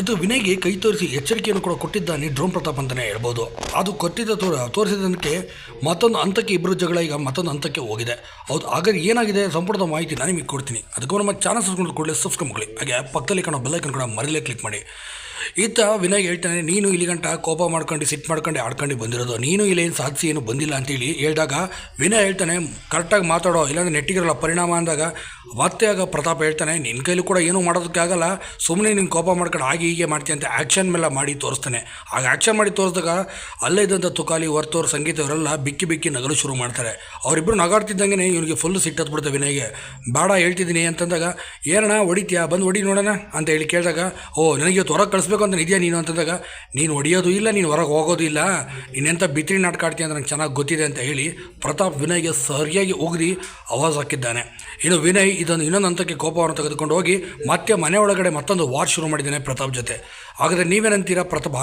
ಇದು ವಿನಯ್ಗೆ ಕೈ ತೋರಿಸಿ ಎಚ್ಚರಿಕೆಯನ್ನು ಕೂಡ ಕೊಟ್ಟಿದ್ದಾನೆ ಡ್ರೋನ್ ಪ್ರತಾಪ್ ಅಂತಲೇ ಹೇಳ್ಬೋದು. ಅದು ಕೊಟ್ಟಿದ್ದ ತೋರ, ತೋರಿಸಿದ್ದಕ್ಕೆ ಮತ್ತೊಂದು ಹಂತಕ್ಕೆ ಇಬ್ಬರು ಜಗಳ ಈಗ ಮತ್ತೊಂದು ಹಂತಕ್ಕೆ ಹೋಗಿದೆ. ಹೌದು ಹಾಗಾಗಿ ಏನಾಗಿದೆ? ಸಂಪೂರ್ಣ ಮಾಹಿತಿ ನಾನು ನಿಮಗೆ ಕೊಡ್ತೀನಿ. ಅದಕ್ಕೂ ನಮ್ಮ ಚಾನಲ್ ಸಬ್ಸ್ಕ್ರೈಬ್ ಕೂಡಲೇ ಮಾಡಿ ಹಾಗೆ ಪಕ್ಕದಲ್ಲಿ ಕಾಣೋ ಬೆಲ್ಲೈಕನ್ ಕೂಡ ಮರಿಲೇ ಕ್ಲಿಕ್ ಮಾಡಿ. ಈತ ವಿನಯ್ ಹೇಳ್ತಾನೆ, ನೀನು ಇಲ್ಲಿ ಗಂಟ ಕೋಪ ಮಾಡ್ಕೊಂಡು ಸಿಟ್ ಮಾಡ್ಕೊಂಡು ಆಡ್ಕೊಂಡು ಬಂದಿರೋದು. ನೀನು ಇಲ್ಲಿ ಏನು ಸಾಧಿಸಿ ಏನು ಬಂದಿಲ್ಲ ಅಂತೇಳಿ ಹೇಳಿದಾಗ ವಿನಯ್ ಹೇಳ್ತಾನೆ ಕರೆಕ್ಟಾಗಿ ಮಾತಾಡೋ, ಇಲ್ಲಾಂದ್ರೆ ನೆಟ್ಟಿಗಿರಲ್ಲ ಪರಿಣಾಮ ಅಂದಾಗ ಮತ್ತೆ ಆಗ ಪ್ರತಾಪ್ ಹೇಳ್ತಾನೆ ನಿನ್ನ ಕೈಲೂ ಕೂಡ ಏನೂ ಮಾಡೋದಕ್ಕಾಗಲ್ಲ ಸುಮ್ಮನೆ ನೀನು ಕೋಪ ಮಾಡ್ಕೊಂಡು ಹಾಗೆ ಹೀಗೆ ಮಾಡ್ತೀಯ ಅಂತ ಆ್ಯಕ್ಷನ್ ಮೇಲೆ ಮಾಡಿ ತೋರಿಸ್ತಾನೆ. ಆಗ ಆ್ಯಕ್ಷನ್ ಮಾಡಿ ತೋರಿಸಿದಾಗ ಅಲ್ಲೇ ಇದ್ದಂಥ ತುಕಾಲಿ, ವರ್ತೋರ್ ಸಂಗೀತ ಇವರೆಲ್ಲ ಬಿಕ್ಕಿ ಬಿಕ್ಕಿ ನಗಲು ಶುರು ಮಾಡ್ತಾರೆ. ಅವರಿಬ್ಬರು ನಗಾಡ್ತಿದ್ದಂಗೆ ಇವನಿಗೆ ಫುಲ್ ಸಿಟ್ಟತ್ಬಿಡ್ತೇವೆ ವಿನಯ್ಗೆ. ಬೇಡ ಹೇಳ್ತಿದ್ದೀನಿ ಅಂತಂದಾಗ, ಏನಣ್ಣ ಹೊಡಿತೀಯಾ? ಬಂದು ಹೊಡಿ ನೋಡೋಣ ಅಂತ ಹೇಳಿ ಕೇಳಿದಾಗ, ಓ, ನನಗೆ ಹೊರಗೆ ಹೊರಗೆ ಕಳಿಸ್ಬೇಕು ಅಂತ ಇದೆಯಾ ನೀನು ಅಂತಂದಾಗ, ನೀನು ಹೊಡಿಯೋದು ಇಲ್ಲ, ನೀನು ಹೊರಗೆ ಹೋಗೋದು ಇಲ್ಲ. ನೀನೆಂಥ ಬಿತ್ರಿ ನಾಟಕ ಆಡ್ತೀಯ ಅಂತ ನಂಗೆ ಚೆನ್ನಾಗಿ ಗೊತ್ತಿದೆ ಅಂತ ಹೇಳಿ ಪ್ರತಾಪ್ ವಿನಯ್ಗೆ ಸರಿಯಾಗಿ ಉಗ್ರಿ ಆವಾಜ್ ಹಾಕಿದ್ದಾನೆ. ಇನ್ನು ವಿನಯ್ ಇದನ್ನು ಇನ್ನೊಂದು ಹಂತಕ್ಕೆ ಕೋಪವನ್ನು ತೆಗೆದುಕೊಂಡು ಹೋಗಿ ಮತ್ತೆ ಮನೆ ಒಳಗಡೆ ಮತ್ತೊಂದು ವಾರ್ ಶುರು ಮಾಡಿದ್ದಾನೆ ಪ್ರತಾಪ್ ಜೊತೆ. ಹಾಗಾದರೆ ನೀವೇನಂತೀರಾ ಪ್ರತಾಪ್